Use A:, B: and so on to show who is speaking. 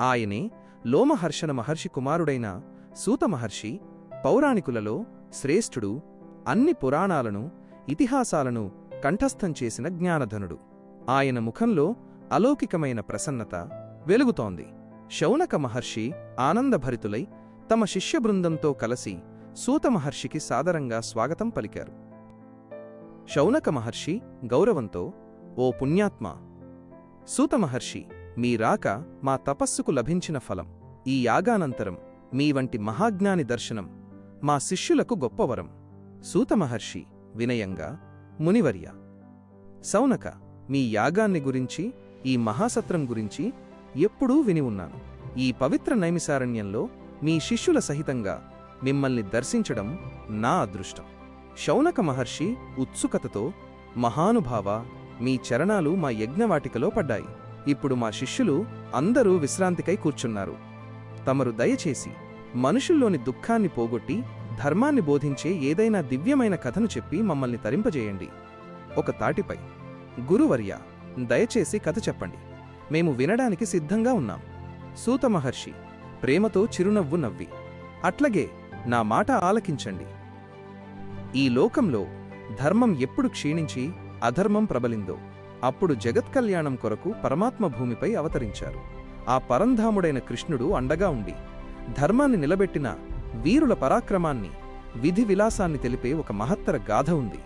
A: ఆయనే లోమహర్షణ మహర్షి కుమారుడైన సూత మహర్షి పౌరాణికులలో శ్రేష్ఠుడు అన్ని పురాణాలను ఇతిహాసాలను కంఠస్థం చేసిన జ్ఞానధనుడు. ఆయన ముఖంలో అలౌకికమైన ప్రసన్నత వెలుగుతోంది. శౌనక మహర్షి ఆనందభరితులై తమ శిష్యబృందంతో కలసి సూత మహర్షికి సాదరంగా స్వాగతం పలికారు. శౌనక మహర్షి గౌరవంతో ఓ పుణ్యాత్మ! సూత మహర్షి మీ రాక మా తపస్సుకు లభించిన ఫలం. ఈ యాగానంతరం మీ వంటి మహాజ్ఞాని దర్శనం మా శిష్యులకు గొప్పవరం సూతమహర్షి వినయంగా మునివర్య. సౌనక మీ యాగాన్ని గురించి ఈ మహాసత్రం గురించి ఎప్పుడూ విని ఉన్నాను. ఈ పవిత్ర నైమిసారణ్యంలో మీ శిష్యుల సహితంగా మిమ్మల్ని దర్శించడం నా అదృష్టం. శౌనక మహర్షి ఉత్సుకతతో మహానుభావ మీ చరణాలు మా యజ్ఞవాటికలో పడ్డాయి. ఇప్పుడు మా శిష్యులు అందరూ విశ్రాంతికై కూర్చున్నారు. తమరు దయచేసి మనుషుల్లోని దుఃఖాన్ని పోగొట్టి ధర్మాన్ని బోధించే ఏదైనా దివ్యమైన కథను చెప్పి మమ్మల్ని తరింపజేయండి. ఒక తాటిపై గురువర్య దయచేసి కథ చెప్పండి. మేము వినడానికి సిద్ధంగా ఉన్నాం. సూత మహర్షి ప్రేమతో చిరునవ్వు నవ్వి అట్లగే నా మాట ఆలకించండి. ఈ లోకంలో ధర్మం ఎప్పుడు క్షీణించి అధర్మం ప్రబలిందో అప్పుడు జగత్కల్యాణం కొరకు పరమాత్మ భూమిపై అవతరించారు. ఆ పరంధాముడైన కృష్ణుడు అండగా ఉండి ధర్మాన్ని నిలబెట్టిన వీరుల పరాక్రమాన్ని విధి విలాసాన్ని తెలిపే ఒక మహత్తర గాథ ఉంది.